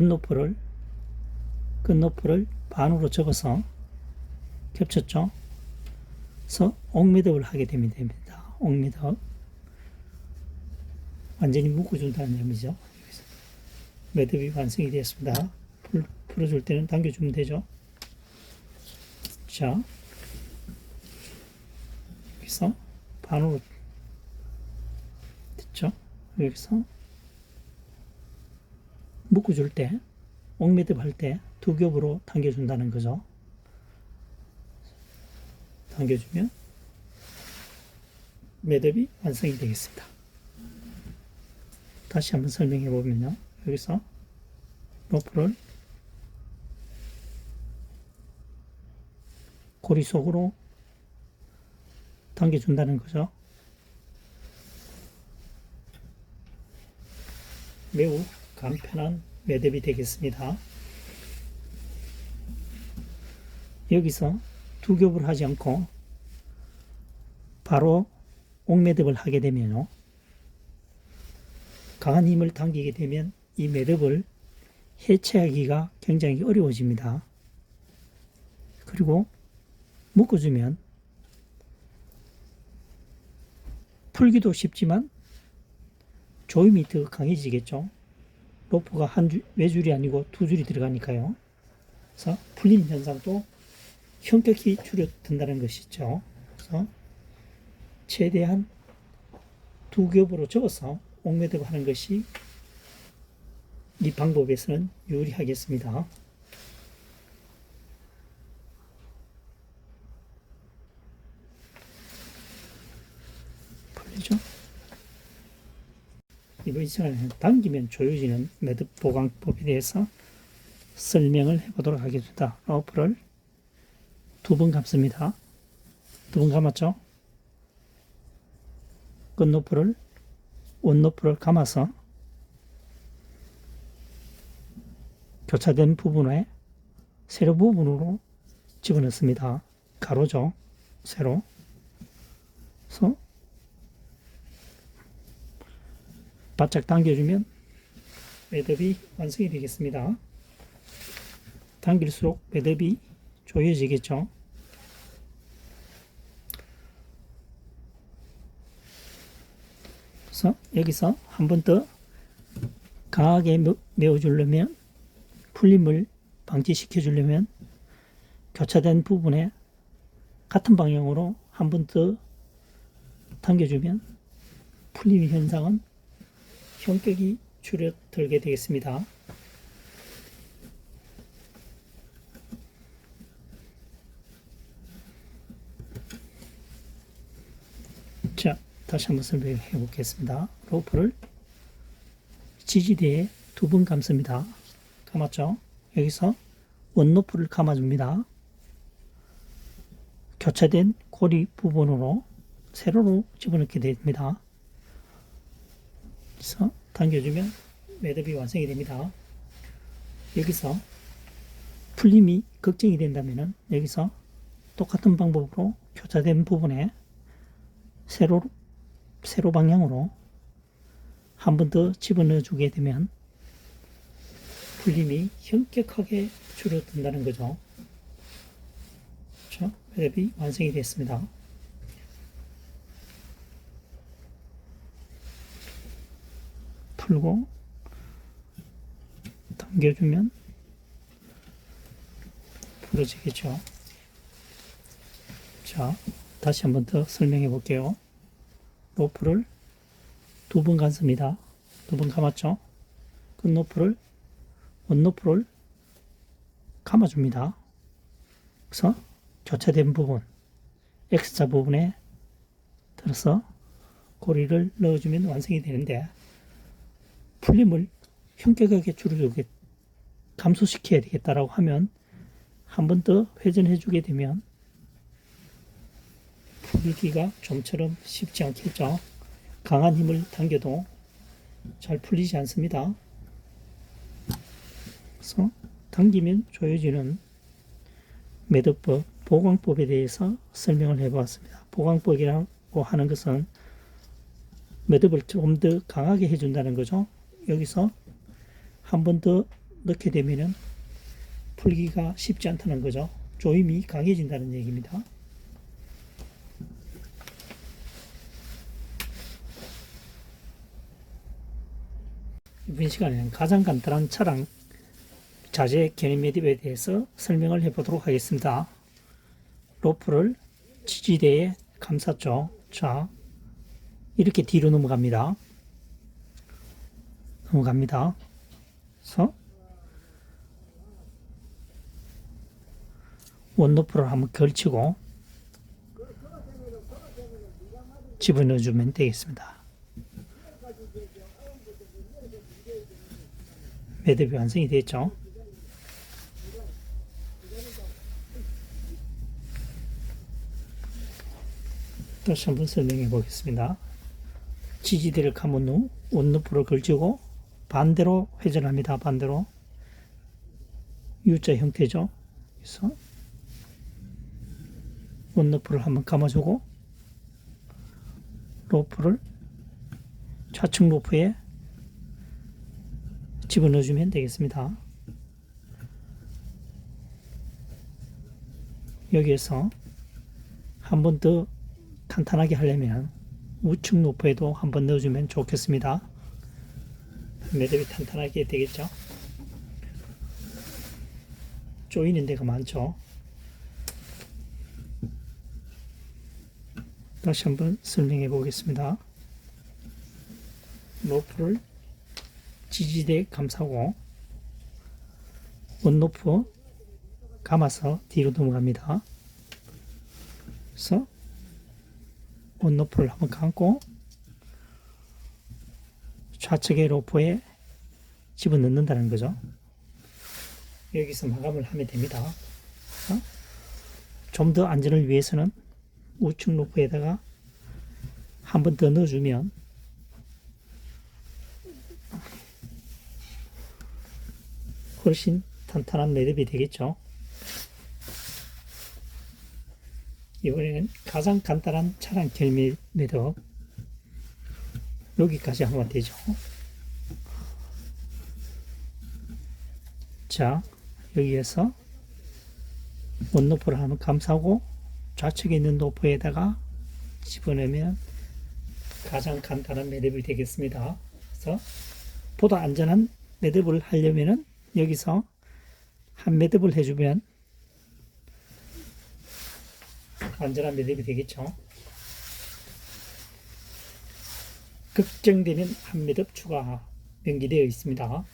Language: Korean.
끝높이를 끝높이를 반으로 접어서 겹쳤죠. 그래서 옥매듭을 하게 되면 됩니다. 옥매듭 완전히 묶어준다는 의미죠. 매듭이 완성이 되었습니다. 풀, 풀어줄 때는 당겨주면 되죠. 자, 여기서 반으로 됐죠. 여기서 묶어줄 때, 옥매듭 할 때 두 겹으로 당겨준다는 거죠. 당겨주면 매듭이 완성이 되겠습니다. 다시 한번 설명해 보면요. 여기서 로프를 고리 속으로 당겨준다는 거죠. 매우 간편한 매듭이 되겠습니다. 여기서 두 겹을 하지 않고 바로 옥매듭을 하게 되면요. 강한 힘을 당기게 되면 이 매듭을 해체하기가 굉장히 어려워집니다. 그리고 묶어주면 풀기도 쉽지만 조임이 더 강해지겠죠. 로프가 한 줄, 외줄이 아니고 두 줄이 들어가니까요. 그래서 풀림 현상도 현격히 줄어든다는 것이죠. 그래서 최대한 두 겹으로 접어서 옥매듭 하는 것이 이 방법에서는 유리하겠습니다. 풀리죠? 이번 시간에 당기면 조여지는 매듭 보강법에 대해서 설명을 해보도록 하겠습니다. 러프를 두 번 감습니다. 두 번 감았죠? 끝높이를 원높이를 감아서 교차된 부분에 세로 부분으로 집어넣습니다. 가로죠. 세로. 그래서 바짝 당겨주면 매듭이 완성이 되겠습니다. 당길수록 매듭이 조여지겠죠. 그래서 여기서 한 번 더 강하게 메- 메워주려면 풀림을 방지시켜 주려면 교차된 부분에 같은 방향으로 한 번 더 당겨주면 풀림 현상은 현격이 줄어들게 되겠습니다. 자, 다시 한번 설명해 보겠습니다. 로프를 지지대에 두 번 감습니다. 감았죠? 여기서 원로프를 감아줍니다. 교차된 고리 부분으로 세로로 집어넣게 됩니다. 그래서 당겨주면 매듭이 완성이 됩니다. 여기서 풀림이 걱정이 된다면 여기서 똑같은 방법으로 교차된 부분에 세로 세로 방향으로 한 번 더 집어넣어 주게 되면 풀림이 현격하게 줄어든다는 거죠. 그렇죠? 매듭이 완성이 됐습니다. 풀고 당겨주면 풀어지겠죠. 자, 다시 한 번 더 설명해 볼게요. 로프를 두 번 감습니다. 두 번 감았죠? 끝 로프를, 원 로프를 감아줍니다. 그래서 교차된 부분, X자 부분에 들어서 고리를 넣어주면 완성이 되는데, 풀림을 현격하게 줄여주게 감소시켜야 되겠다라고 하면 한 번 더 회전해 주게 되면 풀기가 좀처럼 쉽지 않겠죠. 강한 힘을 당겨도 잘 풀리지 않습니다. 그래서 당기면 조여지는 매듭법, 보강법에 대해서 설명을 해보았습니다. 보강법이라고 하는 것은 매듭을 좀 더 강하게 해준다는 거죠. 여기서 한 번 더 넣게 되면은 풀기가 쉽지 않다는 거죠. 조임이 강해진다는 얘기입니다. 이번 시간에는 가장 간단한 차량 자재 견인 매듭에 대해서 설명을 해보도록 하겠습니다. 로프를 지지대에 감쌌죠. 자, 이렇게 뒤로 넘어갑니다. 넘어갑니다. 그래서 원로프를 한번 걸치고 집어넣어주면 되겠습니다. 매듭이 완성이 됐죠. 다시 한번 설명해 보겠습니다. 지지대를 감은 후 원로프를 걸치고 반대로 회전합니다. 반대로 U자 형태죠. 그래서 원로프를 한번 감아주고 로프를 좌측 로프에 집어넣어주면 되겠습니다. 여기에서 한 번 더 탄탄하게 하려면 우측 로프에도 한 번 넣어주면 좋겠습니다. 매듭이 탄탄하게 되겠죠. 조이는 데가 많죠. 다시 한번 설명해 보겠습니다. 로프를 지지대 감싸고 원로프 감아서 뒤로 넘어갑니다. 그래서 원로프를 한번 감고 좌측의 로프에 집어넣는다는 거죠. 여기서 마감을 하면 됩니다. 좀더 안전을 위해서는 우측 로프에다가 한 번 더 넣어주면 훨씬 탄탄한 매듭이 되겠죠. 이번에는 가장 간단한 차량 결미 매듭 여기까지 하면 되죠. 자, 여기에서 원로프를 한번 감싸고 좌측에 있는 노프에다가 집어넣으면 가장 간단한 매듭이 되겠습니다. 그래서 보다 안전한 매듭을 하려면은 여기서 한 매듭을 해주면 안전한 매듭이 되겠죠. 걱정되는 한 매듭 추가 명기되어 있습니다.